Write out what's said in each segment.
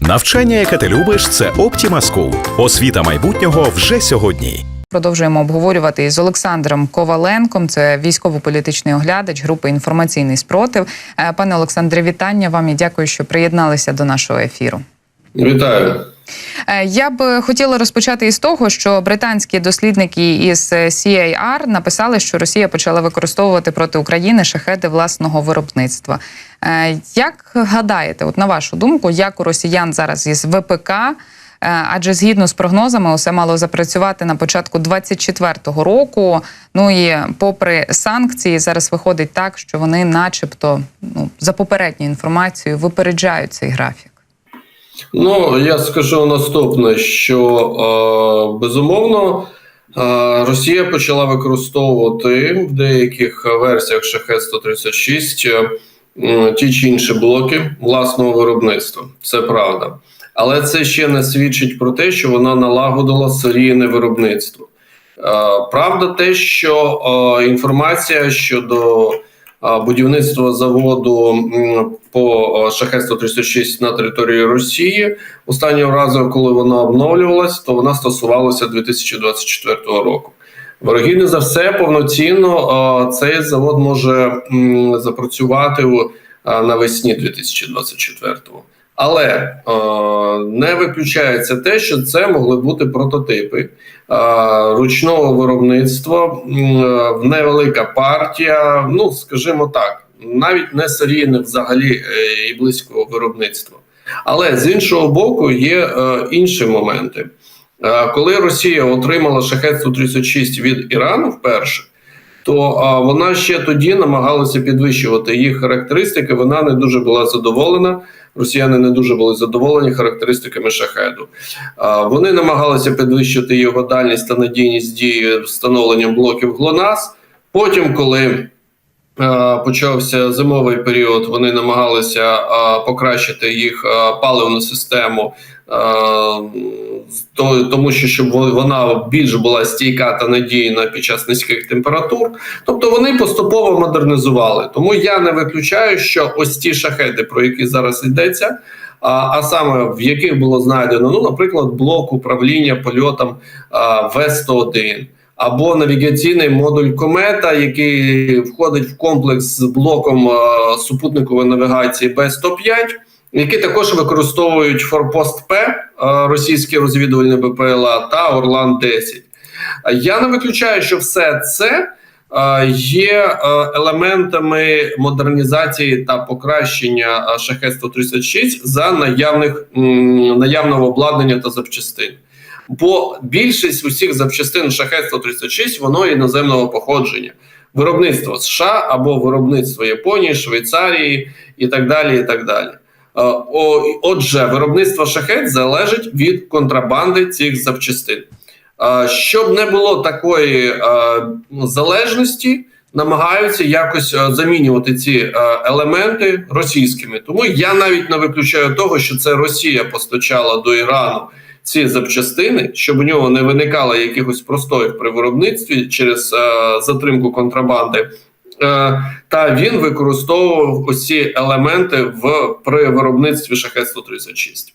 Навчання, яке ти любиш, це Optima School. Освіта майбутнього вже сьогодні. Продовжуємо обговорювати із Олександром Коваленком. Це військово-політичний оглядач групи інформаційний спротив. Е, Пане Олександре, вітання вам і дякую, що приєдналися до нашого ефіру. Вітаю. Е, Я б хотіла розпочати із того, що британські дослідники із CAR написали, що Росія почала використовувати проти України шахеди власного виробництва. Е, Як гадаєте, от на вашу думку, як у росіян зараз із ВПК? Е, Адже згідно з прогнозами, усе мало запрацювати на початку 24-го року. Ну і попри санкції, зараз виходить так, що вони, начебто, ну за попередньою інформацією, випереджають цей графік. Ну я скажу наступне: що е, безумовно е, Росія почала використовувати в деяких версіях шахет 136 е, ті чи інші блоки власного виробництва. Це правда, але це ще не свідчить про те, що вона налагодила серійне виробництво. Правда, те, що інформація щодо будівництва заводу по шахет 136 на території Росії останнього разу, коли вона обновлювалась, то вона стосувалася 2024 року. Вирогідно за все повноцінно цей завод може запрацювати навесні 2024-го. Але е, не виключається те, що це могли бути прототипи е, ручного виробництва, е, невелика партія, ну скажімо так, навіть не серійне взагалі е, і близького виробництва. Але з іншого боку, є е, інші моменти. Е, коли Росія отримала шахет 136 від Ірану вперше, то а, вона ще тоді намагалася підвищувати їх характеристики. Вона не дуже була задоволена. Росіяни не дуже були задоволені характеристиками шахеду. Вони намагалися підвищити його дальність та надійність дії встановленням блоків ГЛОНАС. Потім, коли почався зимовий період, вони намагалися покращити їх паливну систему. То- тому що щоб вона більш була стійка та надійна під час низьких температур. Тобто вони поступово модернізували. Тому я не виключаю, що ось ті шахеди, про які зараз йдеться, а, а саме в яких було знайдено, ну, наприклад, блок управління польотом В-101. Або навігаційний модуль комета, який входить в комплекс з блоком супутникової навігації Б-105, які також використовують Форпост П, е, російські розвідувальні БПЛА та Орлан 10 Я не виключаю, що все це е, є е, елементами модернізації та покращення шахет 136 за наявних наявного обладнання та запчастин. Бо більшість усіх запчастин шахет 136 воно іноземного походження. Виробництво США або виробництво Японії, Швейцарії і так далі. і так далі. Е, Отже, виробництво шахет залежить від контрабанди цих запчастин. Е, Щоб не було такої е, залежності, намагаються якось замінювати ці елементи російськими. Тому я навіть не виключаю того, що це Росія постачала до Ірану ці запчастини, щоб у нього не виникало якихось простоїв при виробництві через затримку контрабанди. Е, та він використовував усі елементи в при виробництві шахет 136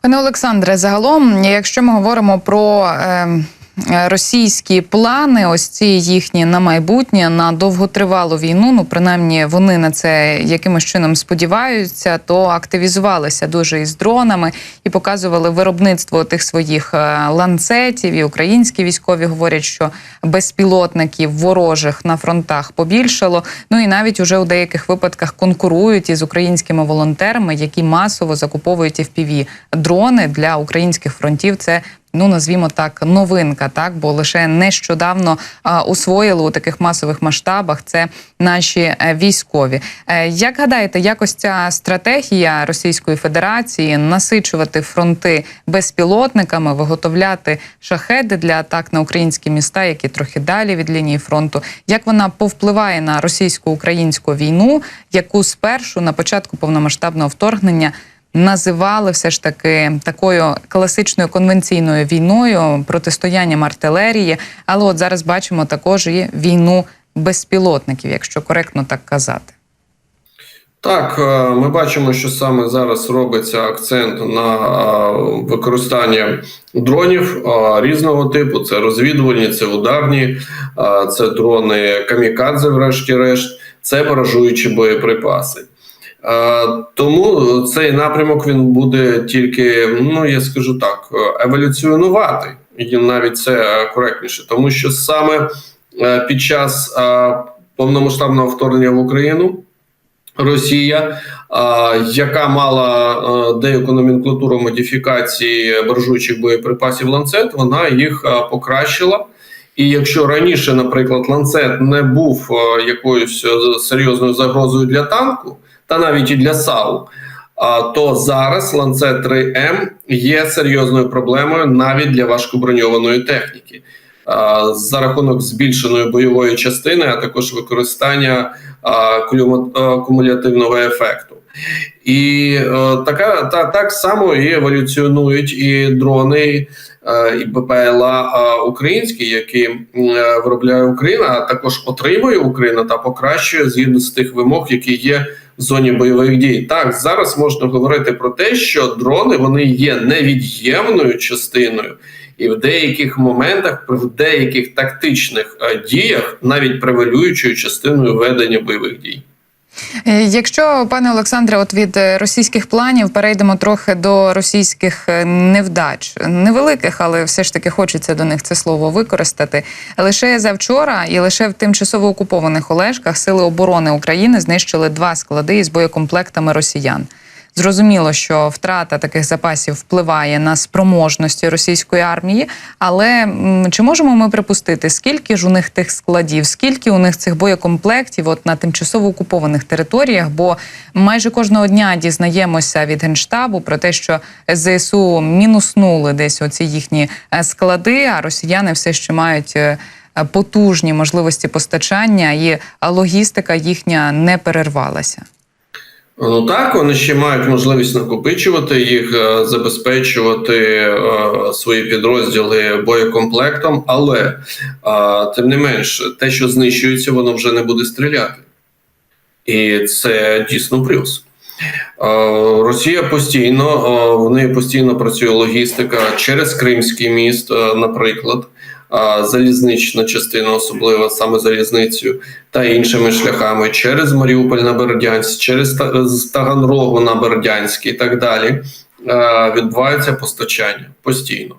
Пане Олександре, загалом, якщо ми говоримо про е, російські плани, ось ці їхні на майбутнє, на довготривалу війну, ну принаймні вони на це якимось чином сподіваються, то активізувалися дуже із дронами і показували виробництво тих своїх е, ланцетів. І українські військові говорять, що безпілотників ворожих на фронтах побільшало. Ну і навіть уже у деяких випадках конкурують із українськими волонтерами, які масово закуповують fpv дрони для українських фронтів. Це ну назвімо так, новинка, так бо лише нещодавно усвоїли у таких масових масштабах це наші е, військові. Е, як гадаєте, якось ця стратегія Російської Федерації насичувати фронти безпілотниками, виготовляти шахеди для атак на українські міста, які трохи далі від лінії фронту, як вона повпливає на російсько-українську війну, яку спершу на початку повномасштабного вторгнення називали все ж таки такою класичною конвенційною війною, протистоянням артилерії. Але от зараз бачимо також і війну безпілотників, якщо коректно так казати. Так, е, ми бачимо, що саме зараз робиться акцент на е, використання дронів е, різного типу: це розвідувальні, це ударні, це дрони камікадзе, врешті-решт, це баражуючі боєприпаси. Е, Тому цей напрямок він буде тільки, ну я скажу так, е, еволюціонувати, і навіть це е, коректніше, тому що саме під час повномасштабного вторгнення в Україну. Росія, яка мала деяку номенклатуру модифікації боржучих боєприпасів ланцет, вона їх покращила. І якщо раніше, наприклад, ланцет не був якоюсь серйозною загрозою для танку, та навіть і для САУ, а, то зараз ланцет 3М є серйозною проблемою навіть для важкоброньованої техніки. За рахунок збільшеної бойової частини, а також використання а, кумулятивного ефекту. І е, така та так само і еволюціонують і дрони, е, і БПЛА українські, які м, е, виробляє Україна, а також отримує Україна та покращує згідно з тих вимог, які є зоні бойових дій. Так зараз можна говорити про те, що дрони вони є невід'ємною частиною. І в деяких моментах, в деяких тактичних е, діях, навіть превалюючою частиною ведення бойових дій. Е, Якщо, пане Олександре, от від е, російських планів перейдемо трохи до російських е, невдач, невеликих, але все ж таки хочеться до них це слово використати. Лише завчора і лише в тимчасово окупованих Олешках сили оборони України знищили два склади із боєкомплектами росіян. Зрозуміло, що втрата таких запасів впливає на спроможності російської армії, але чи можемо ми припустити, скільки ж у них тих складів, скільки у них цих боєкомплектів от на тимчасово окупованих територіях? Бо майже кожного дня дізнаємося від генштабу про те, що ЗСУ мінуснули десь оці їхні е, склади, а росіяни все ще мають. е, Потужні можливості постачання і логістика їхня не перервалася. Ну так, вони ще мають можливість накопичувати їх, е, забезпечувати е, свої підрозділи боєкомплектом, але е, тим не менш, те, що знищується, воно вже не буде стріляти. І це дійсно плюс. Росія постійно, в постійно працює логістика через Кримський міст, наприклад, залізнична частина, особливо саме залізницею, та іншими шляхами через Маріуполь на Бердянськ, через Таганрогу на Бердянськ і так далі. Відбувається постачання постійно.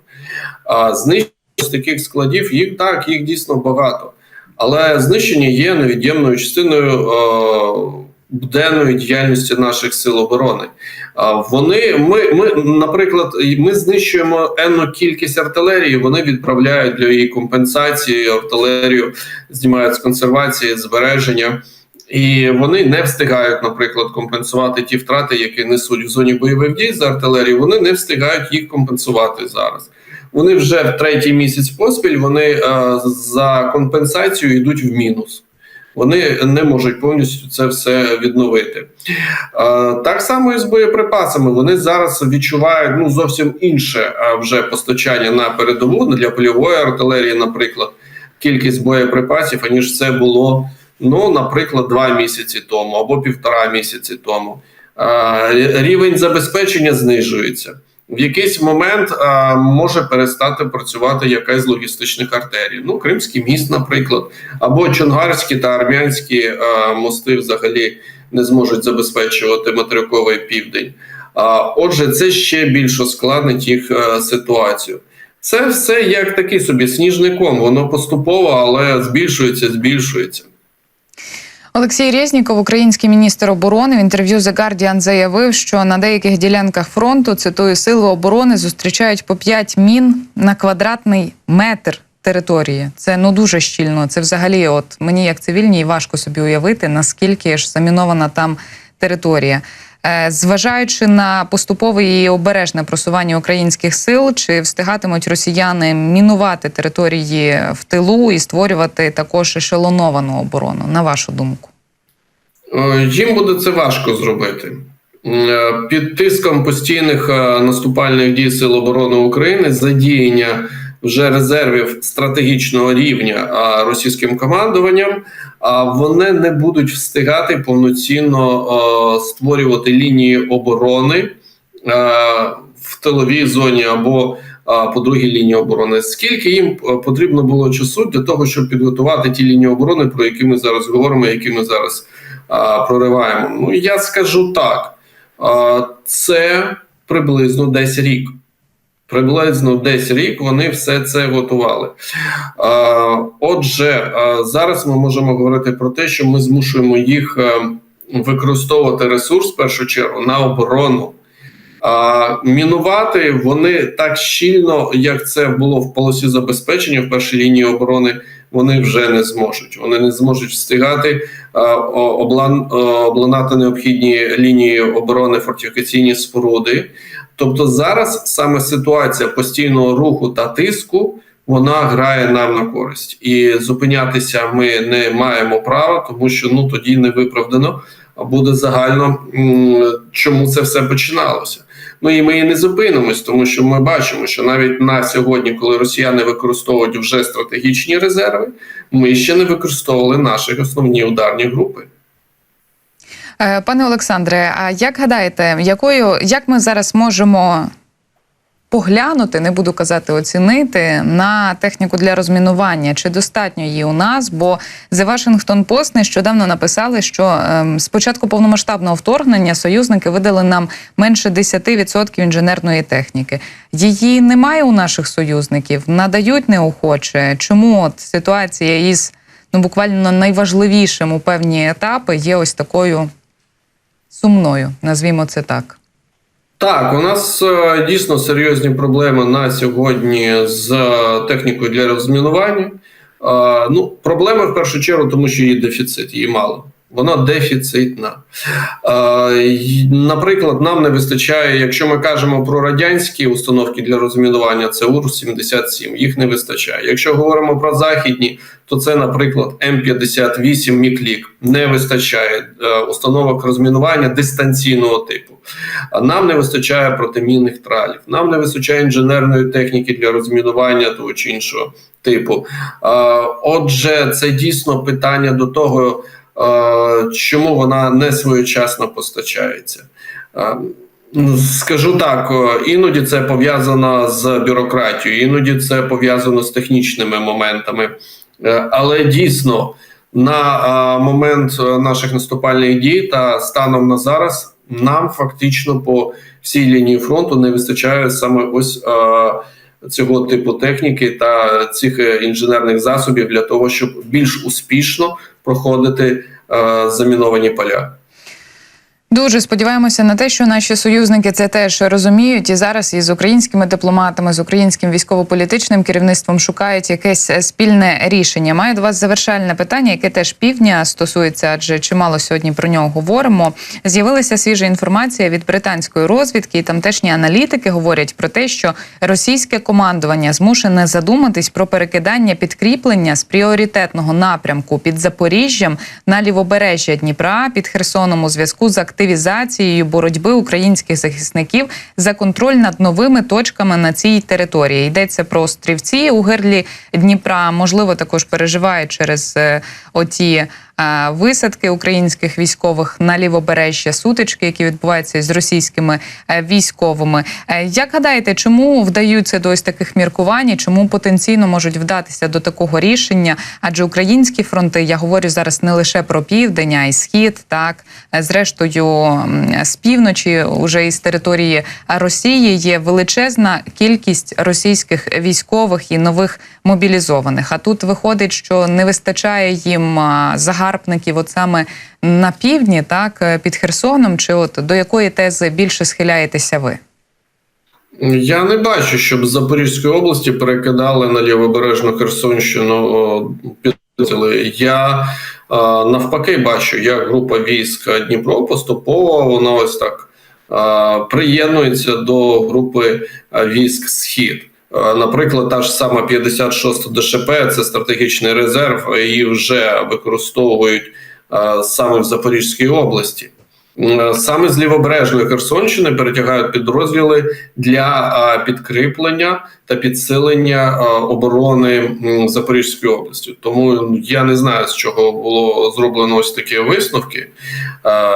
Знищення з таких складів їх так, їх дійсно багато. Але знищення є невід'ємною частиною буденної діяльності наших сил оборони. Вони ми, ми, наприклад, ми знищуємо енну кількість артилерії. Вони відправляють для її компенсації артилерію, знімають з консервації, збереження. І вони не встигають, наприклад, компенсувати ті втрати, які несуть в зоні бойових дій з артилерії. Вони не встигають їх компенсувати зараз. Вони вже в третій місяць поспіль вони е, за компенсацію йдуть в мінус. Вони не можуть повністю це все відновити. Так само і з боєприпасами. Вони зараз відчувають ну зовсім інше вже постачання на передову для польової артилерії, наприклад, кількість боєприпасів, аніж це було. Ну, наприклад, два місяці тому або півтора місяці тому. Рівень забезпечення знижується. В якийсь момент е, може перестати працювати якась з логістичних артерій. Ну, Кримський міст, наприклад, або Чонгарські та армянські е, мости взагалі не зможуть забезпечувати материковий південь. А отже, це ще більш ускладнить їх е, ситуацію. Це все як такий собі сніжний ком, воно поступово, але збільшується, збільшується. Олексій Резніков, український міністр оборони, в інтерв'ю The Guardian заявив, що на деяких ділянках фронту цитую сили оборони зустрічають по 5 мін на квадратний метр території. Це ну дуже щільно. Це взагалі, от мені як цивільній важко собі уявити, наскільки ж замінована там територія. Е, Зважаючи на поступове і обережне просування українських сил, чи встигатимуть росіяни мінувати території в тилу і створювати також ешелоновану оборону, на вашу думку? Е, Їм буде це важко зробити. Е, Під тиском постійних наступальних дій Сил оборони України задіяння вже резервів стратегічного рівня російським командуванням, а вони не будуть встигати повноцінно створювати лінії оборони а, в тиловій зоні або по другій лінії оборони. Скільки їм потрібно було часу для того, щоб підготувати ті лінії оборони, про які ми зараз говоримо, які ми зараз прориваємо? Ну я скажу так: це приблизно десь рік. Приблизно десь рік вони все це готували. Отже, зараз ми можемо говорити про те, що ми змушуємо їх е, використовувати ресурс в першу чергу на оборону. А, мінувати вони так щільно, як це було в полосі забезпечення в першій лінії оборони, вони вже не зможуть. Вони не зможуть встигати облан, о, обладнати необхідні лінії оборони, фортифікаційні споруди. Тобто зараз саме ситуація постійного руху та тиску вона грає нам на користь, і зупинятися ми не маємо права, тому що ну тоді не виправдано а буде загально чому це все починалося. Ну і ми і не зупинимось, тому що ми бачимо, що навіть на сьогодні, коли росіяни використовують вже стратегічні резерви, ми ще не використовували наші основні ударні групи. Е, Пане Олександре, а як гадаєте, якою як ми зараз можемо поглянути, не буду казати оцінити на техніку для розмінування? Чи достатньо її у нас? Бо The Washington Post нещодавно написали, що ем, з початку повномасштабного вторгнення союзники видали нам менше 10% інженерної техніки. Її немає у наших союзників, надають неохоче. Чому от ситуація із ну буквально найважливішим у певні етапи є ось такою сумною, назвімо це так. Так, у нас е, дійсно серйозні проблеми на сьогодні з е, технікою для розмінування. Е, ну, проблеми в першу чергу, тому що її дефіцит, її мало. Вона дефіцитна. Наприклад, нам не вистачає, якщо ми кажемо про радянські установки для розмінування, це УР-77, їх не вистачає. Якщо говоримо про західні, то це, наприклад, М58 Міклік. Не вистачає е, установок розмінування дистанційного типу. Нам не вистачає протимінних тралів, нам не вистачає інженерної техніки для розмінування того чи іншого типу. Отже, це дійсно питання до того, чому вона не своєчасно постачається. Ну, Скажу так, іноді це пов'язано з бюрократією, іноді це пов'язано з технічними моментами. Е, Але дійсно на момент е, наших наступальних дій та станом на зараз нам фактично по всій лінії фронту не вистачає саме ось е, цього типу техніки та цих е, інженерних засобів для того, щоб більш успішно проходити е, заміновані поля. Дуже сподіваємося на те, що наші союзники це теж розуміють, і зараз із українськими дипломатами, з українським військово-політичним керівництвом шукають якесь спільне рішення. Маю до вас завершальне питання, яке теж півдня стосується, адже чимало сьогодні про нього говоримо. З'явилася свіжа інформація від британської розвідки, і тамтешні аналітики говорять про те, що російське командування змушене задуматись про перекидання підкріплення з пріоритетного напрямку під Запоріжжям на лівобережжя Дніпра під Херсоном у зв'язку з активізацією боротьби українських захисників за контроль над новими точками на цій території. Йдеться про острівці у гирлі Дніпра. Можливо, також переживає через е, оті висадки українських військових на лівобережжя, сутички, які відбуваються з російськими е, військовими. Е, Як гадаєте, чому вдаються до ось таких міркувань? і Чому потенційно можуть вдатися до такого рішення? Адже українські фронти, я говорю зараз не лише про південь, а й схід, так Е, зрештою з півночі, уже із території Росії, є величезна кількість російських військових і нових мобілізованих. А тут виходить, що не вистачає їм а, загарбників, от саме на півдні, так е, під Херсоном. Чи от до якої тези більше схиляєтеся ви? Я не бачу, щоб з Запорізької області перекидали на лівобережну Херсонщину підрозділи. Я е, навпаки бачу, як група військ Дніпро поступово вона ось так е, приєднується до групи військ Схід. Е, Наприклад, та ж сама 56 ДШП це стратегічний резерв, її вже використовують е, саме в Запорізькій області. М, саме з лівобережної Херсонщини перетягають підрозділи для е, підкріплення та підсилення е, оборони Запорізької області. Тому я не знаю, з чого було зроблено ось такі висновки е,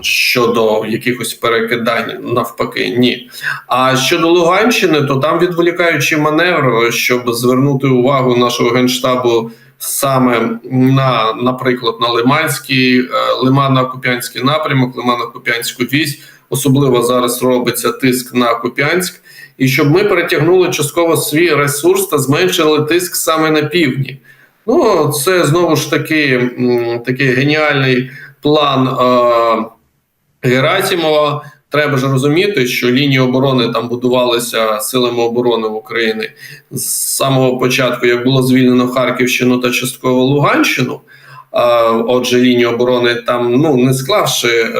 щодо якихось перекидань навпаки. Ні. А щодо Луганщини, то там відволікаючий маневр, щоб звернути увагу нашого генштабу саме на, наприклад, на Лиманський, е, Лимано-Куп'янський напрямок, Лимано-Куп'янську вісь. Особливо зараз робиться тиск на Куп'янськ, і щоб ми перетягнули частково свій ресурс та зменшили тиск саме на півдні. Ну, це знову ж таки такий геніальний план е, Герасимова. Треба ж розуміти, що лінії оборони там будувалися силами оборони України з самого початку, як було звільнено Харківщину та частково Луганщину. А, отже, лінії оборони там, ну не склавши е,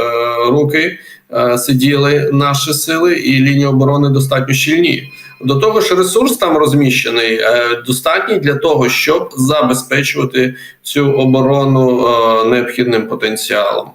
руки, е, сиділи наші сили, і лінії оборони достатньо щільні. До того ж, ресурс там розміщений е, достатній для того, щоб забезпечувати цю оборону необхідним потенціалом.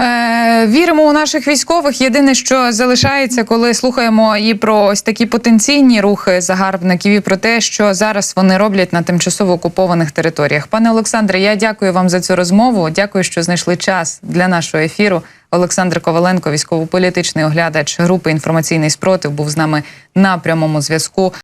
Е, віримо у наших військових. Єдине, що залишається, коли слухаємо і про ось такі потенційні рухи загарбників, і про те, що зараз вони роблять на тимчасово окупованих територіях. Пане Олександре, я дякую вам за цю розмову. Дякую, що знайшли час для нашого ефіру. Олександр Коваленко, військово-політичний оглядач групи інформаційний спротив, був з нами на прямому зв'язку.